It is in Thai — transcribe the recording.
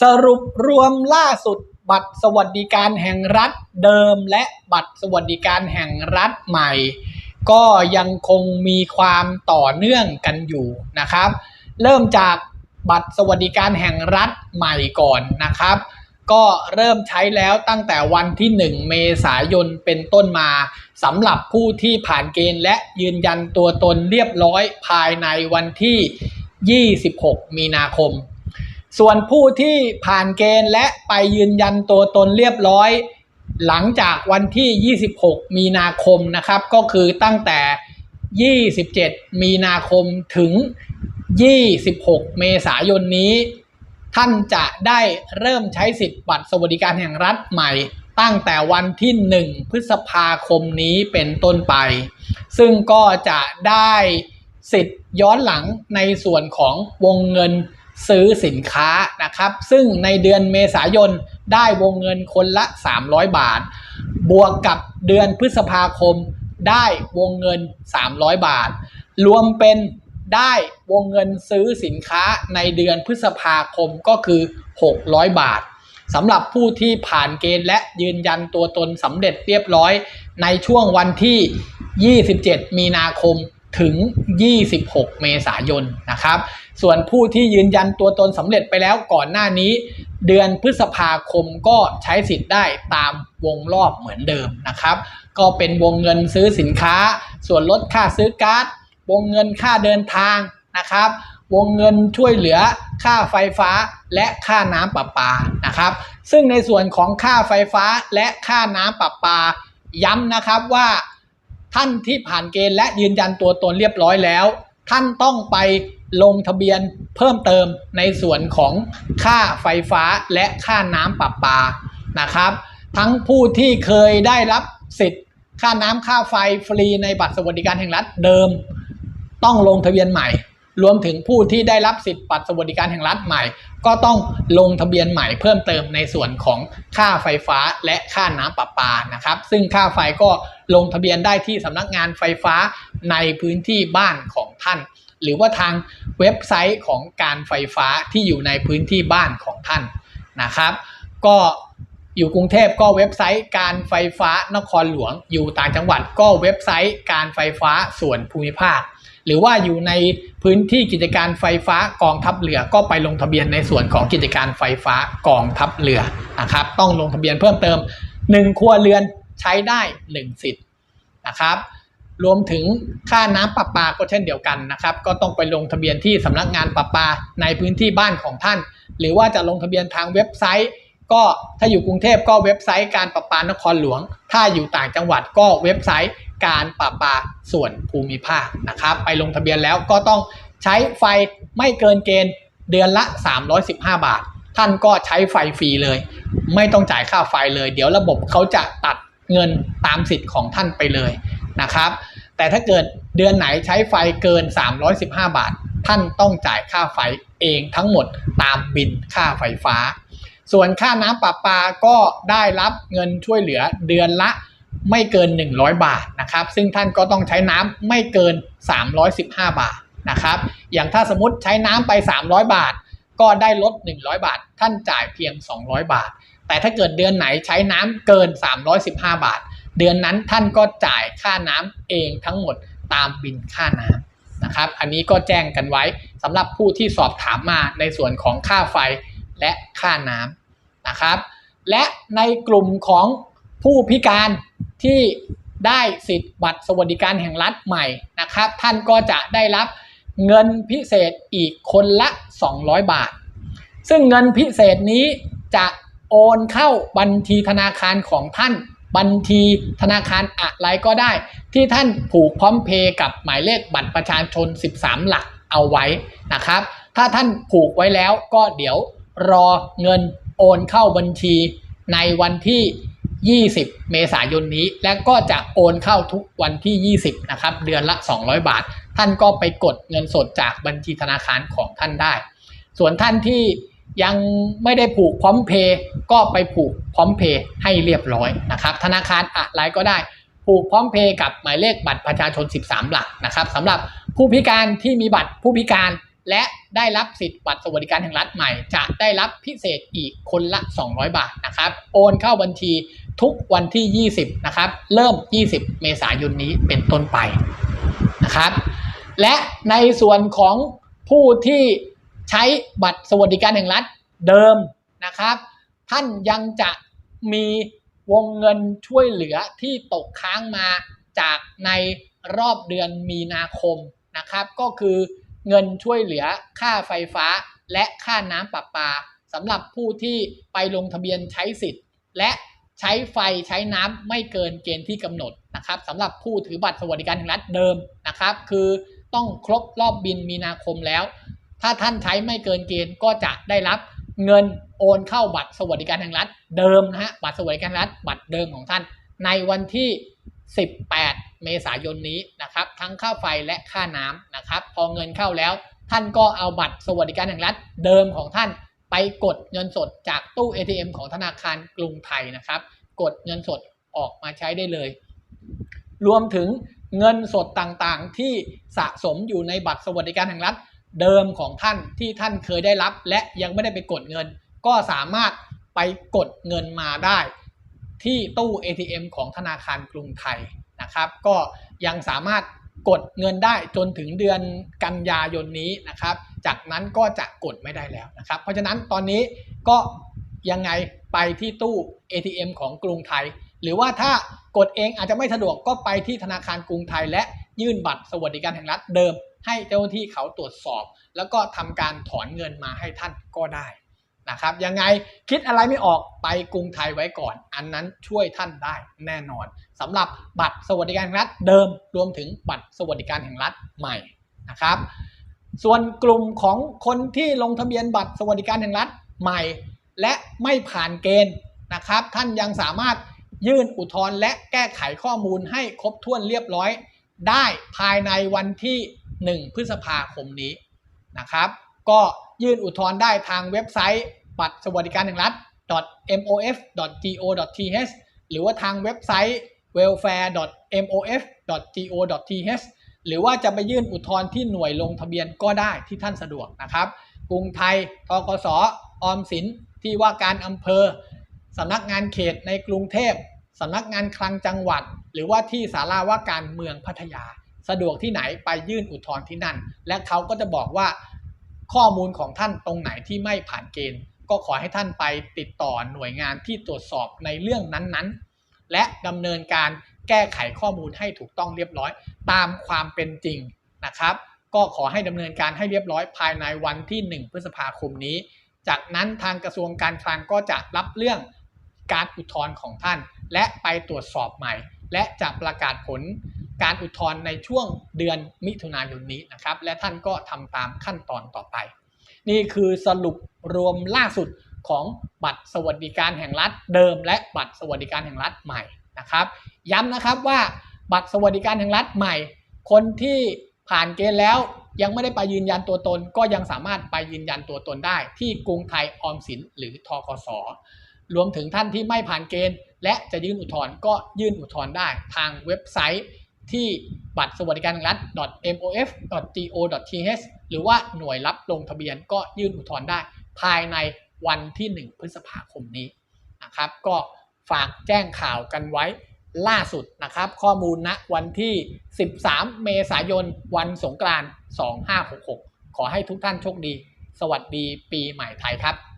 สรุปรวมล่าสุดบัตรสวัสดิการแห่งรัฐเดิมและบัตรสวัสดิการแห่งรัฐใหม่ ก็ยังคงมีความต่อเนื่องกันอยู่นะครับ เริ่มจากบัตรสวัสดิการแห่งรัฐใหม่ก่อนนะครับ ก็เริ่มใช้แล้วตั้งแต่วันที่ 1 เมษายนเป็นต้นมาสำหรับผู้ที่ผ่านเกณฑ์และยืนยันตัวตนเรียบร้อยภายในวันที่ 26 มีนาคม ส่วนผู้ที่ผ่านเกณฑ์และไปยืนยันตัวตนเรียบร้อย หลังจากวันที่ 26 มีนาคมนะครับ ก็คือตั้งแต่ 27 มีนาคมถึง 26 เมษายนนี้ ท่านจะได้เริ่มใช้สิทธิ์บัตรสวัสดิการแห่งรัฐใหม่ตั้งแต่วันที่ 1 พฤษภาคมนี้เป็นต้นไป ซึ่งก็จะได้สิทธิ์ย้อนหลังในส่วนของวงเงิน ซื้อสินค้านะครับ ซึ่งในเดือนเมษายนได้วงเงินคนละ 300 บาท บวกกับเดือนพฤษภาคมได้วงเงิน 300 บาท รวมเป็นได้วงเงินซื้อสินค้าในเดือนพฤษภาคมก็คือ 600 บาทสำหรับผู้ที่ผ่านเกณฑ์และยืนยันตัวตนสำเร็จเรียบร้อยในช่วงวันที่ 27 มีนาคม ถึง 26 เมษายนนะครับ ส่วนผู้ที่ยืนยันตัวตนสำเร็จไปแล้วก่อนหน้านี้ เดือนพฤษภาคมก็ใช้สิทธิ์ได้ตามวงรอบเหมือนเดิมนะครับ ก็เป็นวงเงินซื้อสินค้า ส่วนลดค่าซื้อการ์ด วงเงินค่าเดินทางนะครับ วงเงินช่วยเหลือค่าไฟฟ้าและค่าน้ำประปานะครับ ซึ่งในส่วนของค่าไฟฟ้าและค่าน้ำประปา ย้ำนะครับว่า ท่านที่ผ่านเกณฑ์และยืนยันตัวตนเรียบร้อยแล้ว ท่านต้องไปลงทะเบียนเพิ่มเติมในส่วนของค่าไฟฟ้าและค่าน้ำประปานะครับ ทั้งผู้ที่เคยได้รับสิทธิ์ ค่าน้ำค่าไฟฟรีในบัตรสวัสดิการแห่งรัฐเดิม ต้องลงทะเบียนใหม่ รวมถึงผู้ที่ได้รับสิทธิ์บัตรสวัสดิการแห่งรัฐใหม่ ก็ต้องลงทะเบียนใหม่เพิ่มเติมในส่วนของค่าไฟฟ้าและค่าน้ำประปานะครับ ซึ่งค่าไฟก็ลงทะเบียนได้ที่สำนักงานไฟฟ้าในพื้นที่บ้านของท่าน หรือว่าทางเว็บไซต์ของการไฟฟ้าที่อยู่ในพื้นที่บ้านของท่านนะครับ ก็อยู่กรุงเทพก็เว็บไซต์การไฟฟ้านครหลวง อยู่ต่างจังหวัดก็เว็บไซต์การไฟฟ้าส่วนภูมิภาค หรือว่าอยู่ในพื้นที่กิจการไฟฟ้ากองทัพเรือก็ไปลงทะเบียนในส่วนของกิจการไฟฟ้ากองทัพเรือนะครับ ต้องลงทะเบียนเพิ่มเติม 1 ครัวเรือนใช้ได้ 1 สิทธิ์นะครับ รวมถึงค่าน้ำประปาก็เช่นเดียวกันนะครับ ก็ต้องไปลงทะเบียนที่สำนักงานประปาในพื้นที่บ้านของท่าน หรือว่าจะลงทะเบียนทางเว็บไซต์ก็ถ้าอยู่กรุงเทพก็เว็บไซต์การประปานครหลวง ถ้าอยู่ต่างจังหวัดก็เว็บไซต์ การประปาส่วนภูมิภาคนะครับ ไปลงทะเบียนแล้วก็ต้องใช้ไฟไม่เกินเกณฑ์เดือนละ 315 บาท ท่านก็ใช้ไฟฟรีเลย ไม่ต้องจ่ายค่าไฟเลย เดี๋ยวระบบเขาจะตัดเงินตามสิทธิ์ของท่านไปเลยนะครับ แต่ถ้าเกิดเดือนไหนใช้ไฟเกิน 315 บาท ท่านต้องจ่ายค่าไฟเองทั้งหมดตามบินค่าไฟฟ้า ส่วนค่าน้ำประปาก็ได้รับเงินช่วยเหลือเดือนละ ไม่เกิน 100 บาทนะครับ ซึ่งท่านก็ต้องใช้น้ำไม่เกิน 315 บาทนะครับ อย่างถ้าสมมติใช้น้ำไป 300 บาท ก็ได้ลด 100 บาท ท่านจ่ายเพียง 200 บาท แต่ถ้าเกิดเดือนไหนใช้น้ำเกิน 315 บาท เดือนนั้นท่านก็จ่ายค่าน้ำเองทั้งหมดตามบินค่าน้ำนะครับ อันนี้ก็แจ้งกันไว้สำหรับผู้ที่สอบถามมาในส่วนของค่าไฟและค่าน้ำนะครับ และในกลุ่มของ ผู้พิการที่ได้สิทธิ์บัตรสวัสดิการแห่งรัฐใหม่นะครับ ท่านก็จะได้รับเงินพิเศษอีกคนละ 200 บาท ซึ่งเงินพิเศษนี้จะโอนเข้าบัญชีธนาคารของท่านบัญชีธนาคารอะไรก็ได้ ที่ท่านผูกพร้อมเพย์กับหมายเลขบัตรประชาชน 13 หลักเอาไว้นะครับ ถ้าท่านผูกไว้แล้วก็เดี๋ยวรอเงินโอนเข้าบัญชีในวันที่ 20 เมษายนนี้ และก็จะโอนเข้าทุกวันที่ 20 นะครับ เดือนละ 200 บาท ท่านก็ไปกดเงินสดจากบัญชีธนาคารของท่านได้ ส่วนท่านที่ยังไม่ได้ผูกพร้อมเพย์ก็ไปผูกพร้อมเพย์ให้เรียบร้อยนะครับ ธนาคารอะไรก็ได้ ผูกพร้อมเพย์กับหมายเลขบัตรประชาชน 13 หลักนะครับสำหรับผู้พิการที่มีบัตรผู้พิการและได้รับสิทธิ์บัตรสวัสดิการแห่งรัฐใหม่ จะได้รับพิเศษอีกคนละ 200 บาทนะครับ โอนเข้าบัญชีทุกวันที่ 20 นะครับ เริ่ม 20 เมษายนนี้เป็นต้นไปนะครับ และในส่วนของผู้ที่ใช้บัตรสวัสดิการแห่งรัฐเดิมนะครับ ท่านยังจะมีวงเงินช่วยเหลือที่ตกค้างมาจากในรอบเดือนมีนาคมนะครับ ก็คือเงินช่วยเหลือค่าไฟฟ้าและค่าน้ำประปาสำหรับผู้ที่ไปลงทะเบียนใช้สิทธิ์ และ ใช้ไฟใช้น้ำไม่เกินเกณฑ์ที่กำหนดนะครับสำหรับผู้ถือบัตรสวัสดิการแห่งรัฐเดิมนะครับ คือต้องครบรอบบินมีนาคมแล้ว ถ้าท่านใช้ไม่เกินเกณฑ์ก็จะได้รับเงินโอนเข้าบัตรสวัสดิการแห่งรัฐเดิมนะฮะบัตรสวัสดิการแห่งรัฐบัตรเดิมของท่าน ในวันที่ 18 เมษายนนี้นะครับ ทั้งค่าไฟและค่าน้ำนะครับ พอเงินเข้าแล้ว ท่านก็เอาบัตรสวัสดิการแห่งรัฐเดิมของท่าน ไปกดเงินสดจากตู้ ATM ของธนาคารกรุงไทยนะครับ กดเงินสดออกมาใช้ได้เลย รวมถึงเงินสดต่างๆ ที่สะสมอยู่ในบัตรสวัสดิการแห่งรัฐเดิมของท่านที่ท่านเคยได้รับ และยังไม่ได้ไปกดเงิน ก็สามารถไปกดเงินมาได้ ที่ตู้ ATM ของธนาคารกรุงไทยนะครับ ก็ยังสามารถ กดเงินได้จนถึงเดือนกันยายนนี้นะครับ จากนั้นก็จะกดไม่ได้แล้วนะครับ เพราะฉะนั้นตอนนี้ก็ยังไงไปที่ตู้ ATM ของกรุงไทย หรือว่าถ้ากดเองอาจจะไม่สะดวกก็ไปที่ธนาคารกรุงไทย และยื่นบัตรสวัสดิการแห่งรัฐเดิม ให้เจ้าหน้าที่เขาตรวจสอบ แล้วก็ทำการถอนเงินมาให้ท่านก็ได้ นะครับยังไงคิดอะไรไม่ออกไปกรุงไทยไว้ก่อน อันนั้นช่วยท่านได้แน่นอนสำหรับบัตรสวัสดิการแห่งรัฐเดิมรวมถึงบัตรสวัสดิการแห่งรัฐใหม่นะครับ ส่วนกลุ่มของคนที่ลงทะเบียนบัตรสวัสดิการแห่งรัฐใหม่ และไม่ผ่านเกณฑ์นะครับ ท่านยังสามารถยื่นอุทธรณ์และแก้ไขข้อมูลให้ครบถ้วนเรียบร้อย ได้ภายในวันที่ 1 พฤษภาคมนี้นะครับ ก็ ยื่นอุทธรณ์ได้ทางเว็บไซต์บัตรสวัสดิการแห่งรัฐ mof.go.th หรือว่าทางเว็บไซต์ welfare.mof.go.th หรือว่าจะไปยื่นอุทธรณ์ที่หน่วยลงทะเบียนก็ได้ที่ท่านสะดวกนะครับ กรุงไทย ทกสออมสิน ที่ว่าการอำเภอ สำนักงานเขตในกรุงเทพ สำนักงานคลังจังหวัด หรือว่าที่สาราว่าการเมืองพัทยา สะดวกที่ไหนไปยื่นอุทธรณ์ที่นั่น และเขาก็จะบอกว่า ข้อมูลของท่านตรงไหนที่ไม่ผ่านเกณฑ์ ก็ขอให้ท่านไปติดต่อหน่วยงานที่ตรวจสอบในเรื่องนั้นๆ และดำเนินการแก้ไขข้อมูลให้ถูกต้องเรียบร้อย ตามความเป็นจริงนะครับ ก็ขอให้ดำเนินการให้เรียบร้อยภายในวันที่ 1 พฤษภาคมนี้ จากนั้นทางกระทรวงการคลังก็จะรับเรื่องการอุทธรณ์ของท่าน และไปตรวจสอบใหม่ และจะประกาศผล การอุทธรณ์ในช่วงเดือนมิถุนายนนี้นะครับ และท่านก็ทำตามขั้นตอนต่อไป นี่คือสรุปรวมล่าสุดของบัตรสวัสดิการแห่งรัฐเดิม และบัตรสวัสดิการแห่งรัฐใหม่นะครับ ย้ำนะครับว่าบัตรสวัสดิการแห่งรัฐใหม่ คนที่ผ่านเกณฑ์แล้วยังไม่ได้ไปยืนยันตัวตน ก็ยังสามารถไปยืนยันตัวตนได้ ที่กรุงไทยออมสินหรือทกสรวมถึงท่านที่ไม่ผ่านเกณฑ์ และจะยื่นอุทธรณ์ก็ยื่นอุทธรณ์ได้ ทางเว็บไซต์ ที่บัตรสวัสดิการแห่งรัฐ mof.go.th หรือว่าหน่วยรับลงทะเบียนก็ยื่นอุทธรณ์ได้ ภายในวันที่ 1 พฤษภาคมนี้นะครับ ก็ฝากแจ้งข่าวกันไว้ล่าสุดนะครับ ข้อมูลณวันที่ 13 เมษายน วันสงกรานต์2566 ขอให้ทุกท่านโชคดี สวัสดีปีใหม่ไทยครับ